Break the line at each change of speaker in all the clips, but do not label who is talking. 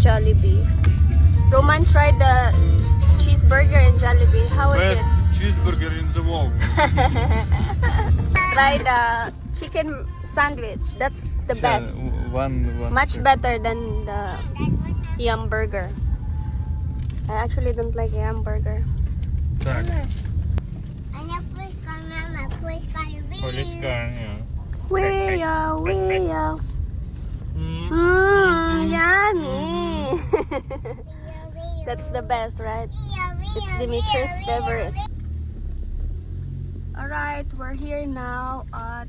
Jollibee. Roman tried the cheeseburger in Jollibee. How is
Best
it?
cheeseburger in the world.
Try the chicken sandwich. That's the best.
One, one.
Much better than the yum burger. I actually don't like yum burger.
Так,
Аня пуська, мама, пуська,
поліська, ні.
Wea, wea.
М.
Mmm, yummy. That's the best, right? It's Dimitri's favorite. Alright, we're here now at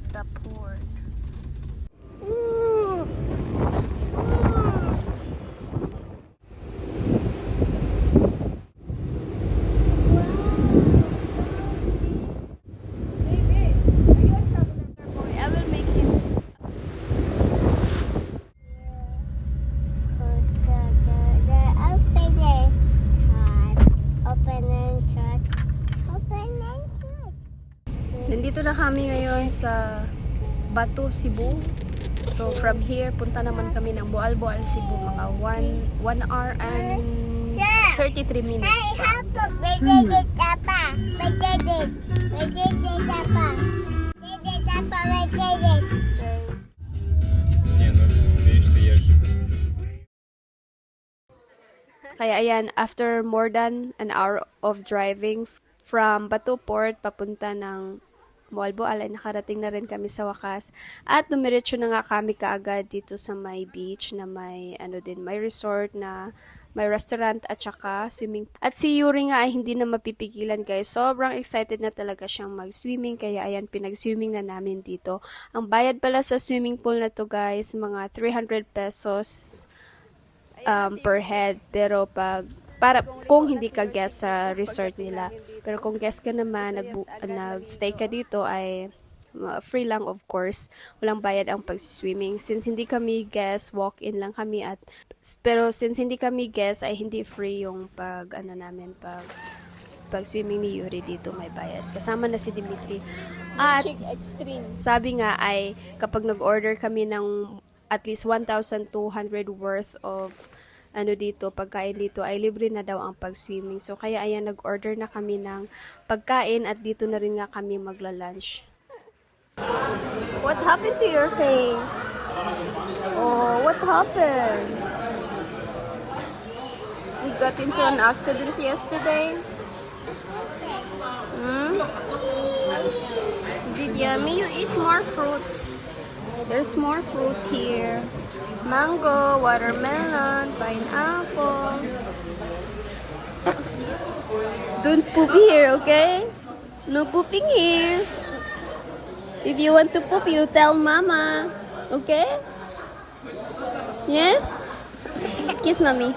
sa Bato, Cebu. So from here, punta naman kami ng Boalboal, Cebu. Mga 1 hour and 33 minutes.
I have to pwede din tapa. Pwede din. Pwede din tapa. Pwede din tapa.
Pwede din.
Kaya ayan, after more than an hour of driving from Bato Port papunta ng Boal-Boal ay nakarating na rin kami sa wakas. At dumiretso na nga kami kaagad dito sa may beach na may ano din, may resort na may restaurant at saka swimming. At si Yuri nga ay hindi na mapipigilan guys. Sobrang excited na talaga siyang mag-swimming kaya ayan pinag-swimming na namin dito. Ang bayad pala sa swimming pool na to guys, mga 300 pesos um, per head. Pero pag para kung hindi ka guest sa resort nila. Pero kung guest ka naman, nag nag-stay ka dito ay free lang of course. Walang bayad ang pag-swimming. Since hindi kami guest, walk-in lang kami at pero since hindi kami guest ay hindi free yung pag ano namin pag pag swimming ni Yuri dito may bayad. Kasama na si Dimitri. At
extreme.
sabi nga ay kapag nag-order kami ng at least 1,200 worth of ano dito, pagkain dito, ay libre na daw ang pag-swimming. So, kaya ayan, nag-order na kami ng pagkain at dito na rin nga kami magla-lunch. What happened to your face? Oh, what happened? You got into an accident yesterday? Hmm? Is it yummy? You eat more fruit. There's more fruit here. Mango, watermelon, pineapple. Don't poop here, okay? No pooping here. If you want to poop, you tell mama. Okay? Yes? Kiss mommy.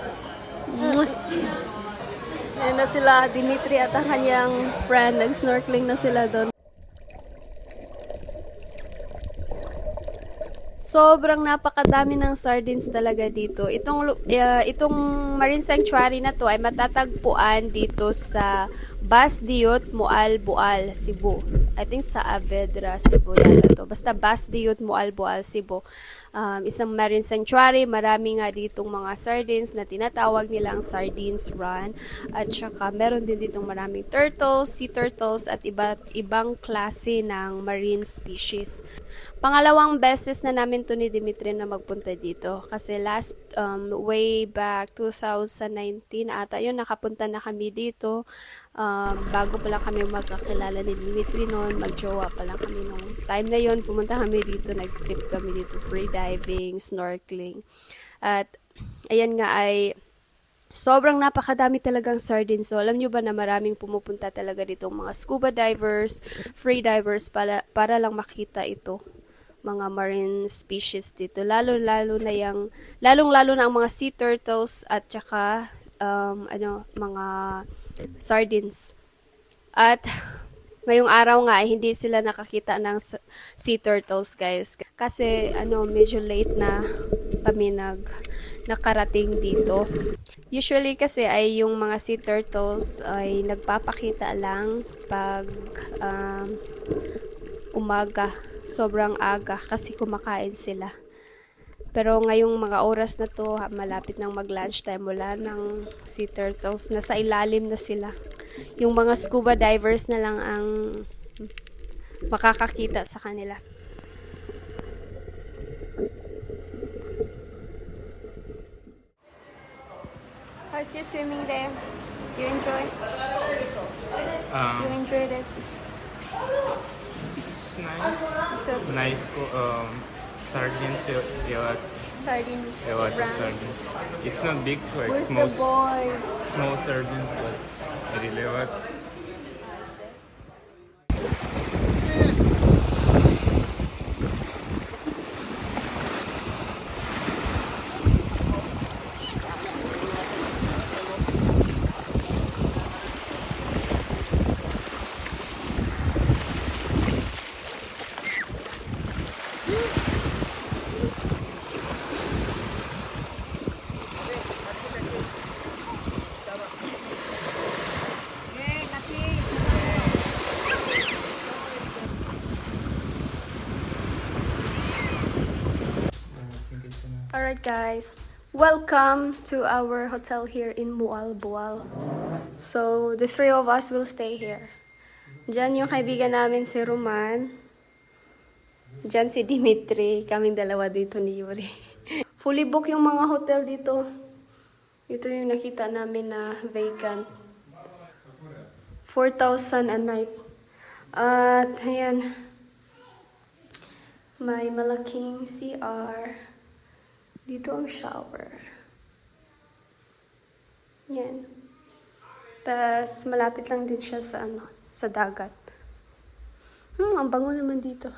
Ayan na sila, Dimitri at ang kanyang friend. Nag-snorkeling na sila doon. Sobrang napakadami ng sardines talaga dito. Itong uh, itong marine sanctuary na to ay matatagpuan dito sa Basdiot, Mual, Bual, Cebu. I think sa Avedra, Cebu yata to. Basta Basdiot, Mual, Bual, Cebu. Um, isang marine sanctuary, marami nga ditong mga sardines na tinatawag nilang sardines run. At saka meron din ditong maraming turtles, sea turtles at iba't ibang klase ng marine species. Pangalawang beses na namin to ni Dimitri na magpunta dito. Kasi last, um, way back 2019 ata, yun, nakapunta na kami dito. Um, bago pa lang kami magkakilala ni Dimitri noon, magjowa pa lang kami nung time na yun. Pumunta kami dito, nag-trip kami dito, free diving, snorkeling. At ayan nga ay sobrang napakadami talagang sardines. So, alam nyo ba na maraming pumupunta talaga dito mga scuba divers, free divers para, para lang makita ito mga marine species dito. Lalo-lalo na yung, lalong-lalo na ang mga sea turtles at saka, um, ano, mga sardines. At, ngayong araw nga, ay hindi sila nakakita ng sea turtles, guys. Kasi, ano, medyo late na kami nag, nakarating dito. Usually kasi ay yung mga sea turtles ay nagpapakita lang pag um, umaga. Sobrang aga kasi kumakain sila. Pero ngayong mga oras na to, malapit nang mag-lunchtime, wala ng sea turtles. Nasa ilalim na sila. Yung mga scuba divers na lang ang makakakita sa kanila. How's your swimming there? Do you enjoy? You
Um,
enjoyed it?
it's nice.
So,
Nice um, sardines. Yeah, yeah,
sardine,
yeah, what
sobrang.
sardines. It's not big, like
Where's
small,
the boy?
small sardines, but I really like.
Alright guys, welcome to our hotel here in Mual Bual. So, the three of us will stay here. Diyan yung kaibigan namin si Roman. Diyan si Dimitri. Kaming dalawa dito ni Yuri. Fully book yung mga hotel dito. Ito yung nakita namin na vacant. 4,000 a night. At, ayan. May malaking CR. Dito ang shower. Yan. Tapos, malapit lang din siya sa ano, sa dagat. Hmm, ang bango naman dito.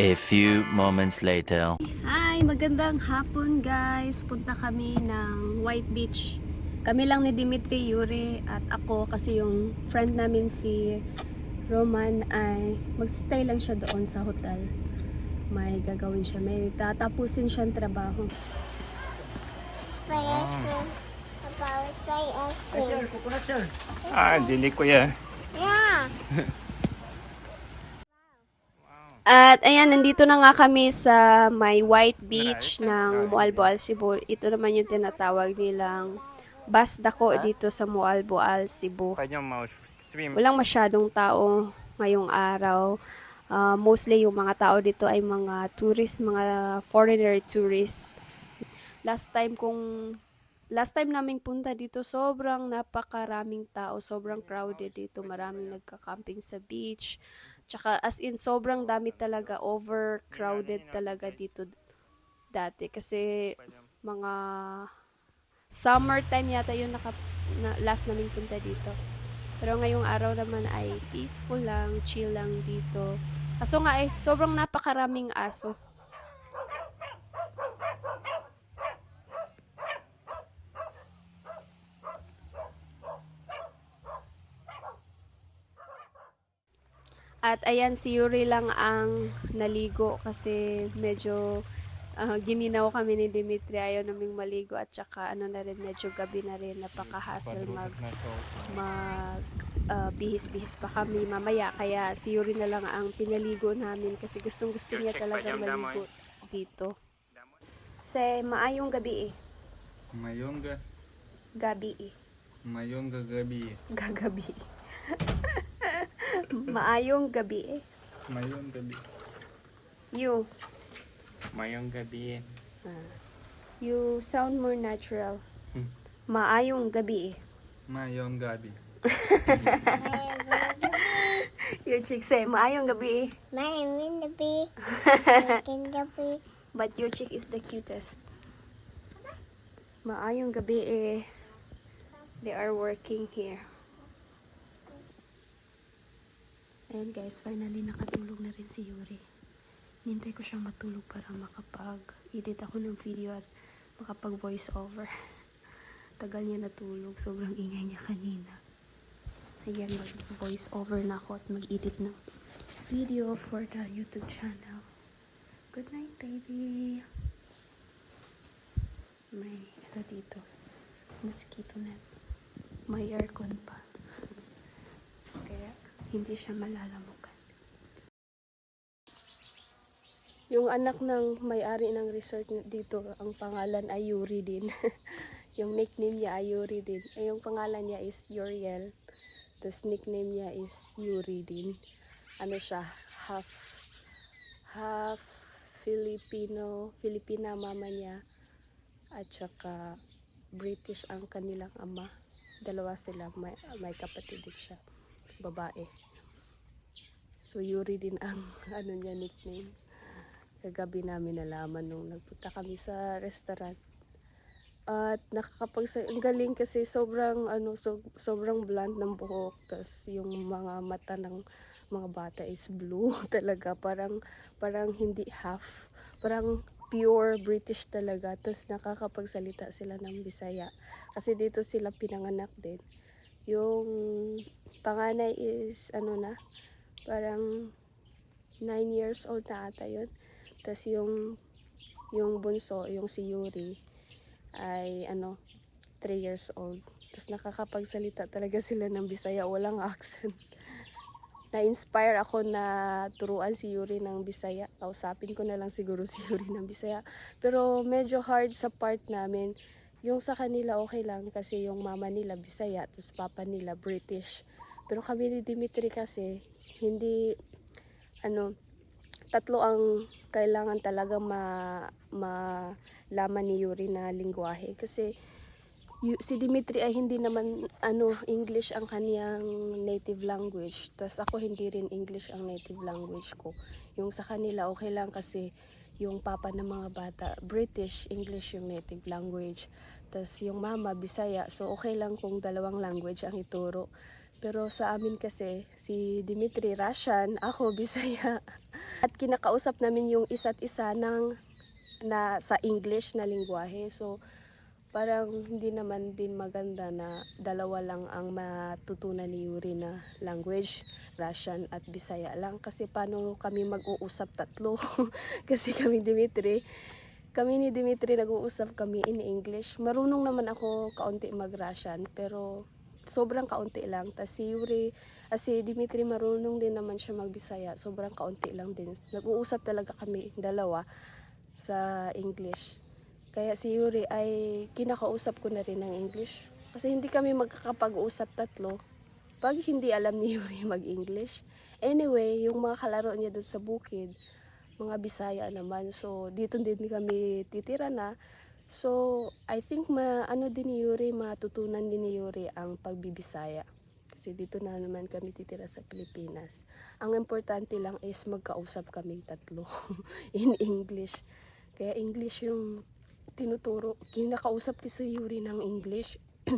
A few moments later.
Hi, magandang hapon guys. Punta kami ng White Beach. Kami lang ni Dimitri, Yuri at ako kasi yung friend namin si Roman ay magstay lang siya doon sa hotel. May gagawin siya. May tatapusin siyang trabaho.
Play ice cream. Ice cream.
Ah, jeli ko yan.
Yeah.
At ayan, nandito na nga kami sa may White Beach ng Mualboal, Cebu. Ito naman yung tinatawag nilang bus dako dito sa Mualboal, Cebu. Walang masyadong tao ngayong araw. Ah, mostly yung mga tao dito ay mga tourist, mga foreigner tourist. Last time kung last time naming punta dito, sobrang napakaraming tao, sobrang crowded dito, maraming nagka-camping sa beach. Tsaka as in sobrang dami talaga, overcrowded talaga dito dati kasi mga summertime yata yung naka, na, last naming punta dito. Pero ngayong araw naman ay peaceful lang, chill lang dito. Kaso nga eh, sobrang napakaraming aso. At ayan, si Yuri lang ang naligo kasi medyo ah, gininaw kami ni Dimitri. Ayaw naming maligo at saka ano na rin, medyo gabi na rin. Napaka-hassle mag mag ah, bihis-bihis pa kami mamaya kaya si Yuri na lang ang pinaligo namin kasi gustong gusto niya talaga maligo dito. Say, maayong gabi eh.
Mayong ga,
Gabi eh.
mayong gagabi.
Gagabi. maayong gabi eh.
Mayong gabi.
You.
Mayong gabi.
You sound more natural.
Hmm.
Maayong gabi eh.
Mayong gabi.
Your chick say, maayong gabi eh.
Bee. In the bee.
But your chick is the cutest. Maayong gabi eh. They are working here. Ayan guys, finally nakatulog na rin si Yuri. Nintay ko siyang matulog para makapag-edit ako ng video at makapag-voice over. Tagal niya natulog. Sobrang ingay niya kanina. Ayan, mag-voice over na ako at mag-edit ng video for the YouTube channel. Good night, baby. May ano dito. Mosquito net. May aircon pa. Kaya hindi siya malalamukan. Yung anak ng may-ari ng resort dito, ang pangalan ay Yuri din. yung nickname niya ay Yuri din. Eh, yung pangalan niya is Yuriel. Tapos nickname niya is Yuri din. Ano siya, half half Filipino, Filipina mama niya at saka British ang kanilang ama. Dalawa sila, may, may kapatid din siya, babae. So Yuri din ang ano niya nickname. Kagabi namin nalaman nung nagpunta kami sa restaurant. At nakakapag ang galing kasi sobrang ano so, sobrang blunt ng buhok. Tapos yung mga mata ng mga bata is blue talaga. Parang parang hindi half. Parang pure British talaga. Tapos nakakapagsalita sila ng Bisaya. Kasi dito sila pinanganak din. Yung panganay is ano na parang 9 years old na ata yun tapos yung yung bunso yung si Yuri ay ano 3 years old tapos nakakapagsalita talaga sila ng Bisaya walang accent na-inspire ako na turuan si Yuri ng Bisaya. Kausapin ko na lang siguro si Yuri ng Bisaya. Pero medyo hard sa part namin. Yung sa kanila okay lang kasi yung mama nila Bisaya, tapos papa nila British. Pero kami ni Dimitri kasi hindi ano tatlo ang kailangan talaga ma malaman ni Yuri na lingwahe kasi si Dimitri ay hindi naman ano English ang kaniyang native language. Tas ako hindi rin English ang native language ko. Yung sa kanila okay lang kasi yung papa ng mga bata British, English yung native language. Tas yung mama Bisaya. So okay lang kung dalawang language ang ituro. Pero sa amin kasi, si Dimitri Russian, ako Bisaya. At kinakausap namin yung isa't isa ng na sa English na lingwahe. So, parang hindi naman din maganda na dalawa lang ang matutunan ni Yuri na language, Russian at Bisaya lang. Kasi paano kami mag-uusap tatlo? Kasi kami Dimitri, kami ni Dimitri nag-uusap kami in English. Marunong naman ako kaunti mag-Russian, pero sobrang kaunti lang. Tapos si Yuri, ah, si Dimitri marunong din naman siya mag-Bisaya. Sobrang kaunti lang din. Nag-uusap talaga kami dalawa sa English. Kaya si Yuri ay kinakausap ko na rin ng English. Kasi hindi kami magkakapag-usap tatlo pag hindi alam ni Yuri mag-English. Anyway, yung mga kalaro niya doon sa bukid, mga Bisaya naman. So, dito din kami titira na. So, I think ma ano din ni Yuri, matutunan din ni Yuri ang pagbibisaya. Kasi dito na naman kami titira sa Pilipinas. Ang importante lang is magkausap kaming tatlo in English. Kaya English yung tinuturo. Kinakausap ko si Yuri ng English.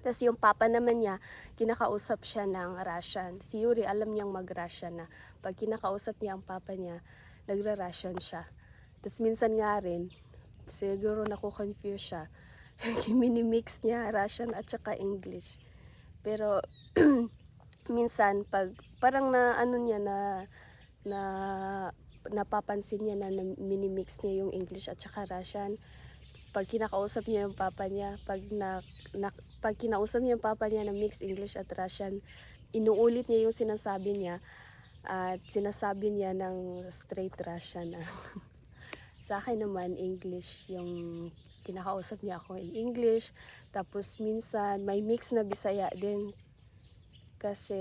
Tapos yung papa naman niya, kinakausap siya ng Russian. Si Yuri, alam niyang mag-Russian na. Pag kinakausap niya ang papa niya, nagra-Russian siya. Tapos minsan nga rin, siguro naku-confuse siya. Minimix niya Russian at saka English. Pero minsan pag parang na ano niya na na napapansin niya na, na minimix niya yung English at saka Russian pag kinakausap niya yung papa niya, pag na, na pag kinausap niya yung papa niya na mixed English at Russian, inuulit niya yung sinasabi niya at sinasabi niya ng straight Russian na. Sa akin naman English yung kinakausap niya ako in English tapos minsan may mix na Bisaya din kasi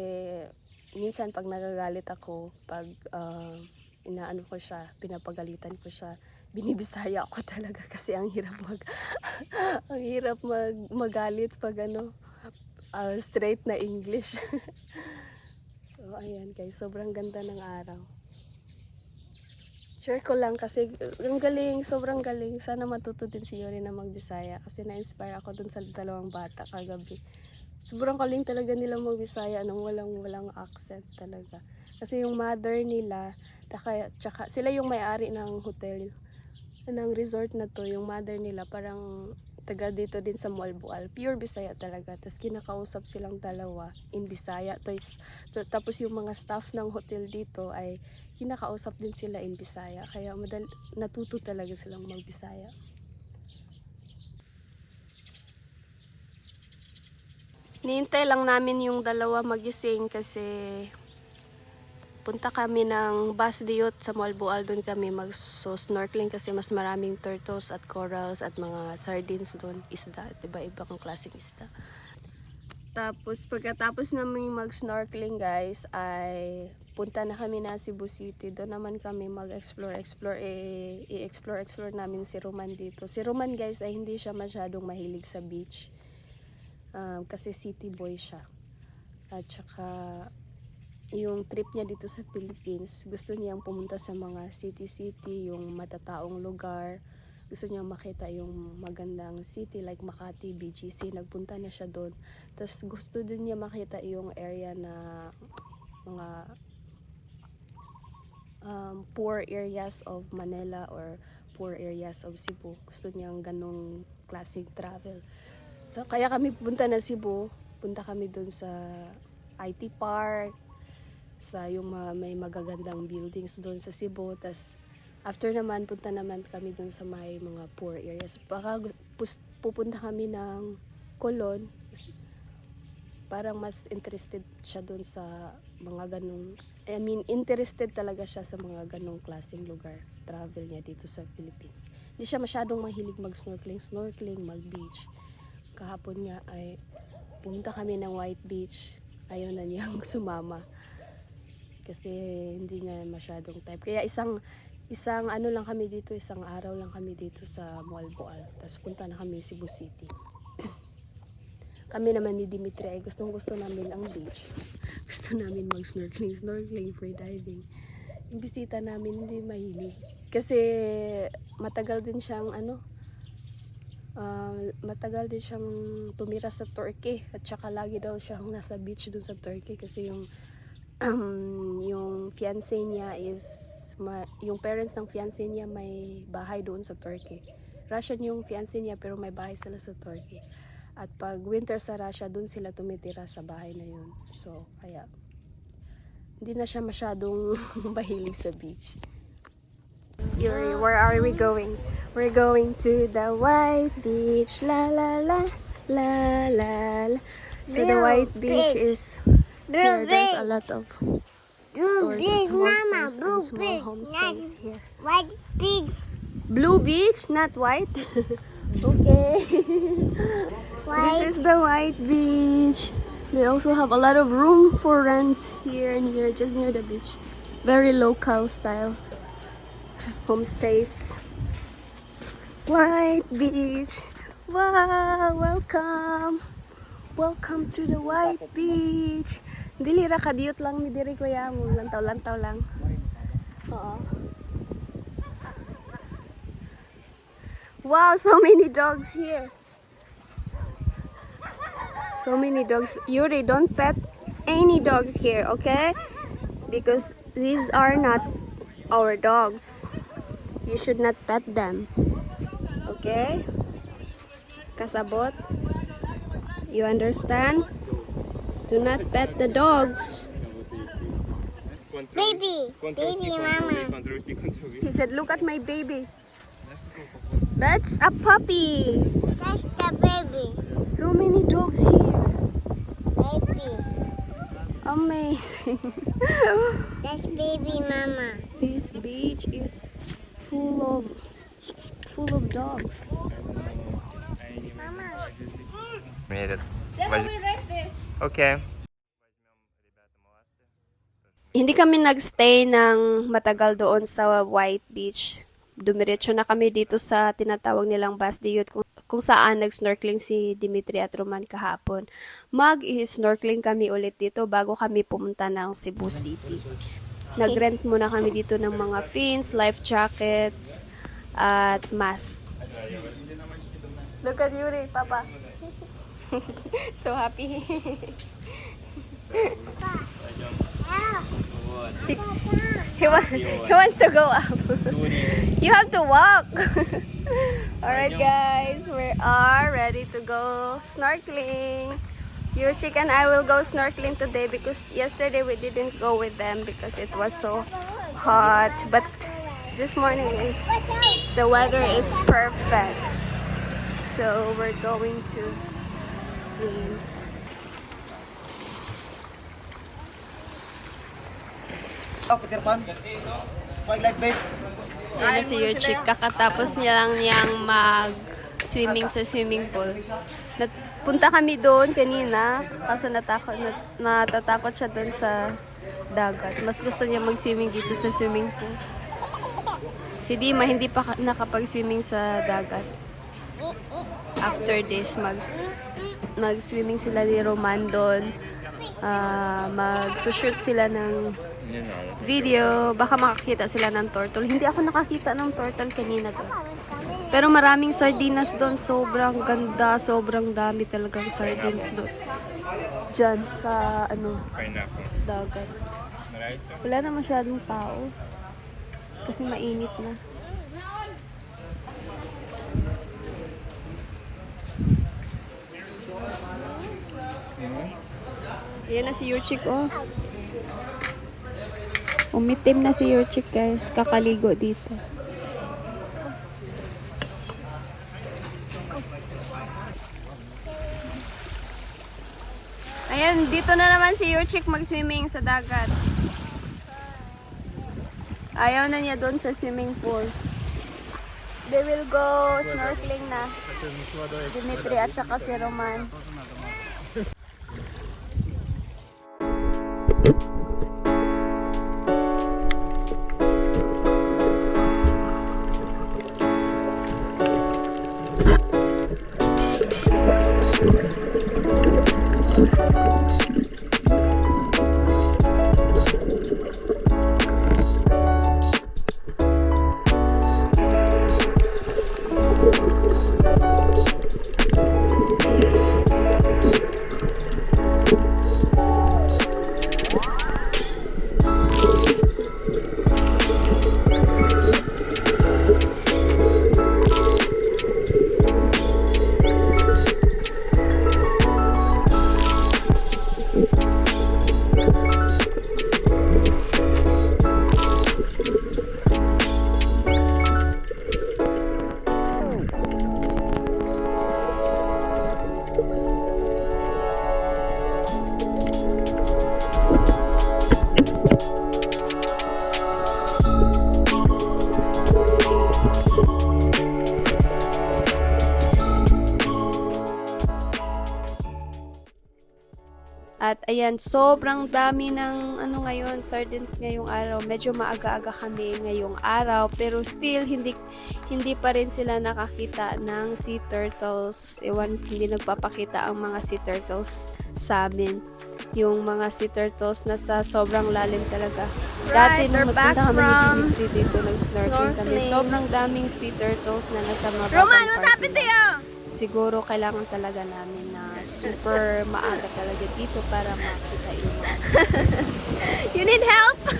minsan pag nagagalit ako pag uh, inaano ko siya pinapagalitan ko siya binibisaya ako talaga kasi ang hirap mag ang hirap mag magalit pag ano ah, straight na English. so ayan guys, sobrang ganda ng araw. Share ko lang kasi ang galing, sobrang galing. Sana matuto din si Yuri na magbisaya kasi na-inspire ako dun sa dalawang bata kagabi. Sobrang galing talaga nila magbisaya nang walang walang accent talaga. Kasi yung mother nila, taka, tsaka, sila yung may-ari ng hotel, ng resort na to, yung mother nila parang taga dito din sa Malboal. Pure Bisaya talaga. Tapos kinakausap silang dalawa in Bisaya. Tapos, ta- tapos yung mga staff ng hotel dito ay kinakausap din sila in Bisaya. Kaya madal natuto talaga silang mag-Bisaya. Nihintay lang namin yung dalawa magising kasi punta kami ng bus diyot sa Malboal. Doon kami mag-snorkeling kasi mas maraming turtles at corals at mga sardines doon. Isda, diba? Ibang klaseng isda. Tapos pagkatapos namin mag-snorkeling guys ay punta na kami na Cebu City. Doon naman kami mag-explore, explore, eh, i-explore, explore namin si Roman dito. Si Roman guys ay hindi siya masyadong mahilig sa beach. Um, kasi city boy siya. At saka yung trip niya dito sa Philippines, gusto niyang pumunta sa mga city-city, yung matataong lugar. Gusto niyang makita yung magandang city like Makati, BGC. Nagpunta na siya doon. Tapos gusto din niya makita yung area na mga um, poor areas of Manila or poor areas of Cebu. Gusto niyang ganong classic travel. So, kaya kami punta na Cebu. Punta kami doon sa IT Park, sa yung mga may magagandang buildings doon sa Cebu. Tapos, after naman, punta naman kami doon sa may mga poor areas. Baka pupunta kami ng Colon. Parang mas interested siya doon sa mga ganong, I mean, interested talaga siya sa mga ganong klaseng lugar. Travel niya dito sa Philippines. Hindi siya masyadong mahilig mag-snorkeling, snorkeling, mag-beach. Kahapon nga ay pumunta kami ng White Beach. Ayaw na niyang sumama kasi hindi niya masyadong type. Kaya isang isang ano lang kami dito, isang araw lang kami dito sa Moalboal. Tapos punta na kami Cebu City. kami naman ni Dimitri ay gustong gusto namin ang beach. Gusto namin mag snorkeling, snorkeling, free diving. Yung bisita namin hindi mahilig. Kasi matagal din siyang ano, ah, matagal din siyang tumira sa Turkey at saka lagi daw siyang nasa beach dun sa Turkey kasi yung um, yung fiancé niya is ma, yung parents ng fiancé niya may bahay doon sa Turkey. Russian yung fiancé niya pero may bahay sila sa Turkey. At pag winter sa Russia, doon sila tumitira sa bahay na yun. So, kaya hindi na siya masyadong mahilig sa beach. Yuri, where are we going? We're going to the white beach. La la la la la. la. So the white beach. is here. There's a lot of
Blue
stores, small
mama,
stores
blue
and small
beach.
homestays here.
white beach.
Blue beach, not white. okay.
White.
This is the white beach. They also have a lot of room for rent here near just near the beach. Very local style homestays. White beach. Wow, welcome. Welcome to the white beach. Dili ra kadiyot lang mi diri kuya mo lantaw-lantaw lang. Oo. Wow, so many dogs here. So many dogs. Yuri, don't pet any dogs here, okay? Because these are not our dogs. You should not pet them. Okay? Kasabot? You understand? Do not pet the dogs.
Baby, baby, mama.
He said, look at my baby. That's a puppy.
That's the baby.
So many dogs here.
Baby.
Amazing.
That's baby, mama.
this beach is full of full of dogs.
Mama.
Made it. Okay.
Hindi kami nagstay ng matagal doon sa White Beach. Dumiretso na kami dito sa tinatawag nilang Basdiyot kung, kung saan nag-snorkeling si Dimitri at Roman kahapon. Mag-snorkeling kami ulit dito bago kami pumunta ng Cebu City. nag-rent muna kami dito ng mga fins, life jackets, at mask. Look at Yuri, Papa. So happy. he, he wants to go up. you have to walk. Alright guys, we are ready to go snorkeling. Yuchik and I will go snorkeling today because yesterday we didn't go with them because it was so hot. But this morning is the weather is perfect. So we're going to swim.
Oh, Peter Pan. Wildlife babe.
Yan na si Yuchik. Kakatapos niya lang niyang mag-swimming sa swimming pool. Punta kami doon kanina kasi natakot, nat, natatakot siya doon sa dagat. Mas gusto niya mag-swimming dito sa swimming pool. Si Dima hindi pa ka- nakapag-swimming sa dagat. After this, mag mag-swimming sila ni Roman doon. Ah, mag-shoot sila ng video. Baka makakita sila ng turtle. Hindi ako nakakita ng turtle kanina doon. Pero maraming sardinas doon. Sobrang ganda. Sobrang dami talagang sardines doon. Diyan sa ano, dagat. Wala na masyadong tao. Kasi mainit na. Ayan na si Yurchik, oh. Umitim na si Yurchik, guys. Kakaligo dito. Ayan, dito na naman si Yurchik mag-swimming sa dagat. Ayaw na niya doon sa swimming pool. They will go snorkeling na. Dimitri at saka si Roman. Ayan, sobrang dami ng ano ngayon, sardines ngayong araw. Medyo maaga-aga kami ngayong araw, pero still hindi hindi pa rin sila nakakita ng sea turtles. Ewan, hindi nagpapakita ang mga sea turtles sa amin. Yung mga sea turtles na sa sobrang lalim talaga. Dati nung nagpunta kami ni Dimitri dito, nag-snorkeling kami. Sobrang daming sea turtles na nasa mababang Roman, what happened to you? Siguro kailangan talaga namin na super maaga talaga dito para makita yung mga. You need help?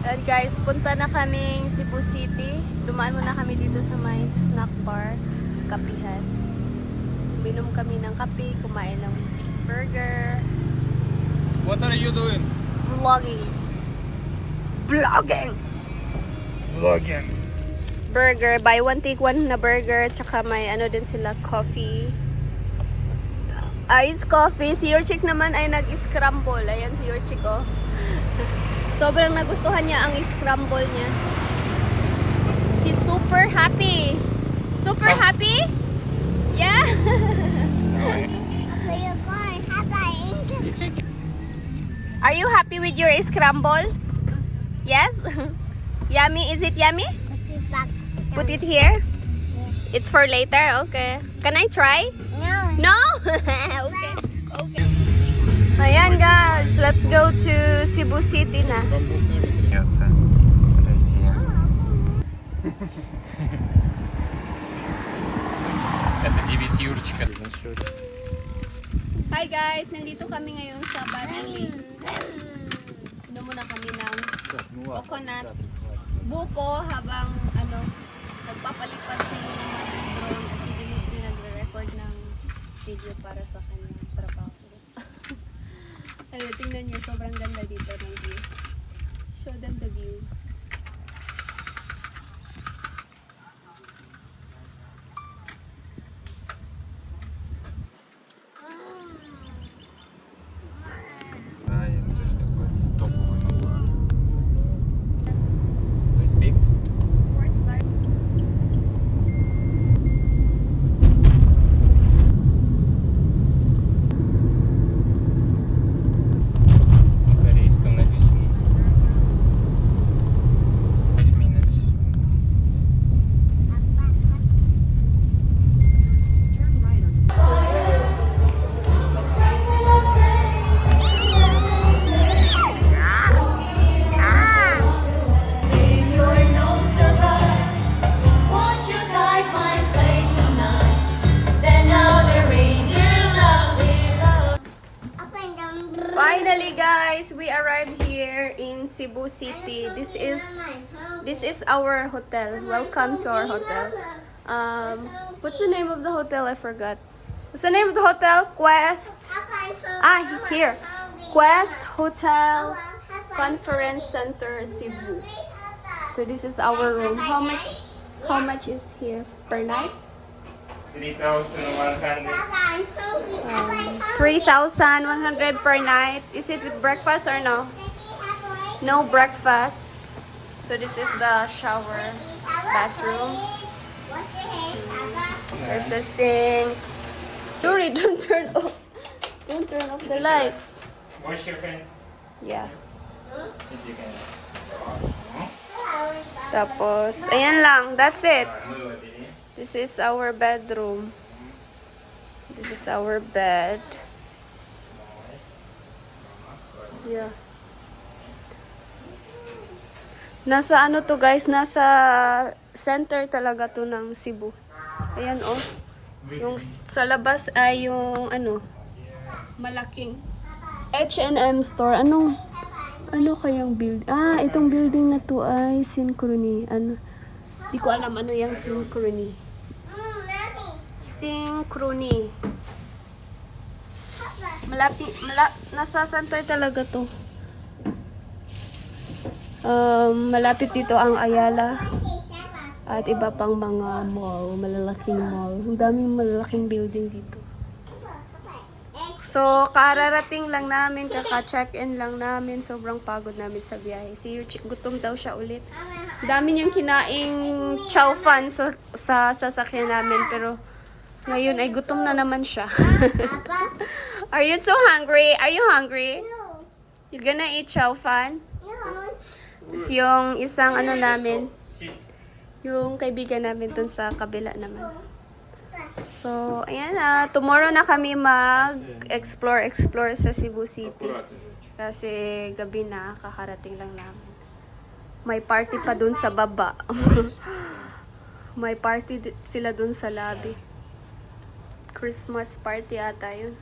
And guys, punta na kaming Cebu City. Dumaan muna kami dito sa may snack bar, kapihan. Minom kami ng kape, kumain ng burger,
What are you doing?
vlogging. Vlogging!
Vlogging.
Burger, buy one take one na burger, tsaka may ano din sila, coffee. Ice coffee. Si Yorchik naman ay nag-scramble. Ayan si Yorchik, oh. Sobrang nagustuhan niya ang scramble niya. He's super happy. Super happy? Yeah? Are you happy with your scramble? Yes? yummy? Is it yummy? Put it here? It's for later? Okay. Can I try?
No.
No? okay. Okay. Ayan guys, let's go to Cebu City na.
Смеется. Россия. Это девиз Юрчика.
Hi guys, nandito kami ngayon sa Banili. Inom muna kami ng coconut. Buko habang ano, Cebu City. This is this is our hotel. Welcome to our hotel. Um, what's the name of the hotel? I forgot. What's the name of the hotel? Quest. Ah, here. Quest Hotel Conference Center Cebu. So this is our room. How much? How much is here per night?
3,100.
Um, Three thousand one hundred per night. Is it with breakfast or no? no breakfast. So this is the shower bathroom. There's a sink. Yuri, don't turn off. Don't turn off the lights.
Wash your hands.
Yeah. Tapos, ayan lang. That's it. This is our bedroom. This is our bed. Yeah. Nasa ano to guys, nasa center talaga to ng Cebu. Ayan oh. Yung sa labas ay yung ano, malaking H&M store. Ano? Ano kayang build? Ah, itong building na to ay Synchrony. Ano? Di ko alam ano yung Synchrony. Synchrony. Malapit, mala, nasa center talaga to. Um, malapit dito ang Ayala at iba pang mga mall, malalaking mall. Ang daming malalaking building dito. So, kararating lang namin, kaka-check-in lang namin. Sobrang pagod namin sa biyahe. Si Yuchi, gutom daw siya ulit. Dami niyang kinaing chow fan sa, sa sasakyan namin. Pero, ngayon ay gutom na naman siya. Are you so hungry? Are you hungry? You gonna eat chow fan? Yung isang ano namin, yung kaibigan namin dun sa kabila naman. So, ayan na. Tomorrow na kami mag-explore, explore sa Cebu City. Kasi gabi na, kakarating lang namin. May party pa dun sa baba. May party sila dun sa lobby. Christmas party ata yun.